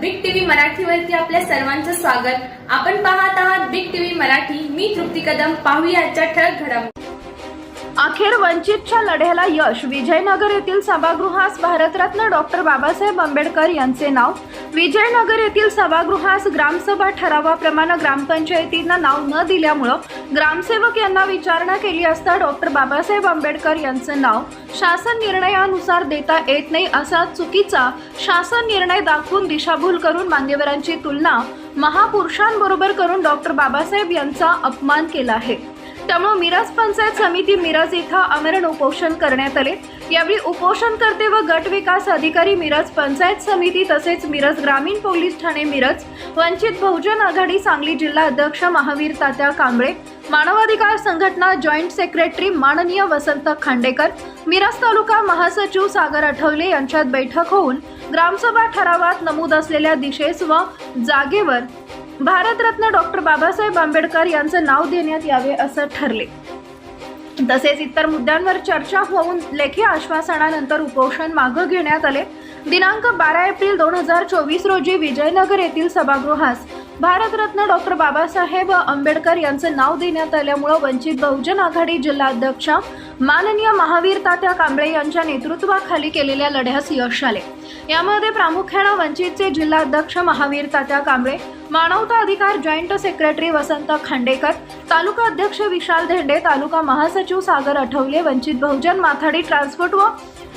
मराठीवरती आपल्या सर्वांचं स्वागत. आपण पाहत आहात बिग टीव्ही मराठी. मी तृप्ती कदम. पाहूया आजच्या ठळक घडामोडी. अखेर वंचितच्या लढ्याला यश. विजयनगर येथील सभागृहास भारतरत्न डॉक्टर बाबासाहेब आंबेडकर यांचे नाव. विजयनगर येथील सभागृहास ग्रामसभा ठरावाप्रमाणे ग्रामपंचायतींना नाव न दिल्यामुळं ग्रामसेवक यांना विचारणा केली असता डॉक्टर बाबासाहेब आंबेडकर यांचं नाव शासन निर्णयानुसार देता येत नाही असा चुकीचा शासन निर्णय दाखवून दिशाभूल करून मान्यवरांची तुलना महापुरुषांबरोबर करून डॉक्टर बाबासाहेब यांचा अपमान केला आहे. त्यामुळे मिरज पंचायत समिती मिरज इथं आमरण उपोषण करण्यात आले. यावेळी उपोषणकर्ते व गट विकास अधिकारी मिरज पंचायत समिती तसेच मिरज ग्रामीण पोलीस ठाणे मिरज वंचित बहुजन आघाडी सांगली जिल्हा अध्यक्ष महावीर तात्या कांबळे मानवाधिकार संघटना जॉईंट सेक्रेटरी माननीय वसंत खांडेकर मिरज तालुका महासचिव सागर आठवले यांच्यात बैठक होऊन ग्रामसभा ठरावात नमूद असलेल्या दिशेस व जागेवर भारतरत्न डॉक्टर बाबासाहेब आंबेडकर यांचं नाव देण्यात यावे असं ठरले. तसेच इतर मुद्द्यांवर चर्चा होऊन लेखी आश्वासनानंतर उपोषण मागं घेण्यात आले. दिनांक बारा एप्रिल दोन हजार चोवीस रोजी विजयनगर येथील सभागृहास भारतरत्न डॉक्टर बाबासाहेब आंबेडकर यांचं नाव देण्यात आल्यामुळं वंचित बहुजन आघाडी जिल्हाध्यक्ष माननीय महावीर तात्या कांबळे यांच्या नेतृत्वाखाली केलेल्या लढ्यास यश आले. यामध्ये प्रामुख्यानं वंचितचे जिल्हाध्यक्ष महावीर तात्या कांबळे मानवता अधिकार जॉईंट सेक्रेटरी वसंत खांडेकर तालुका अध्यक्ष विशाल धेंडे तालुका महासचिव सागर आठवले वंचित बहुजन माथाडी ट्रान्सपोर्ट व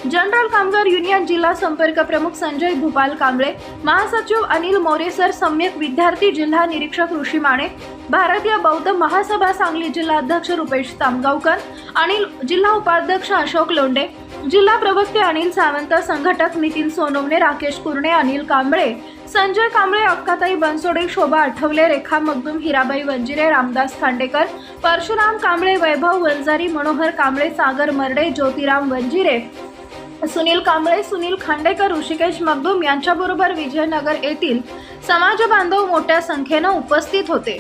जनरल कामगार युनियन जिल्हा संपर्क प्रमुख संजय भूपाल कांबळे महासचिव अनिल मोरेसर सम्यक विद्यार्थी जिल्हा निरीक्षक ऋषी माने भारतीय बौद्ध महासभा सांगली जिल्हा अध्यक्ष रुपेश तामगावकर आणि जिल्हा उपाध्यक्ष अशोक लोंडे जिल्हा प्रवक्ते अनिल सावंत संघटक नितीन सोनवणे राकेश कुर्णे अनिल कांबळे संजय कांबळे अक्काताई बनसोडे शोभा आठवले रेखा मगदूम हिराबाई वंजिरे रामदास खांडेकर परशुराम कांबळे वैभव वंजारी मनोहर कांबळे सागर मर्डे ज्योतिराम वंजिरे सुनील कांबळे सुनील खांडेकर ऋषिकेश मगदूम यांच्याबरोबर विजयनगर येथील समाज बांधव मोठ्या संख्येनं उपस्थित होते.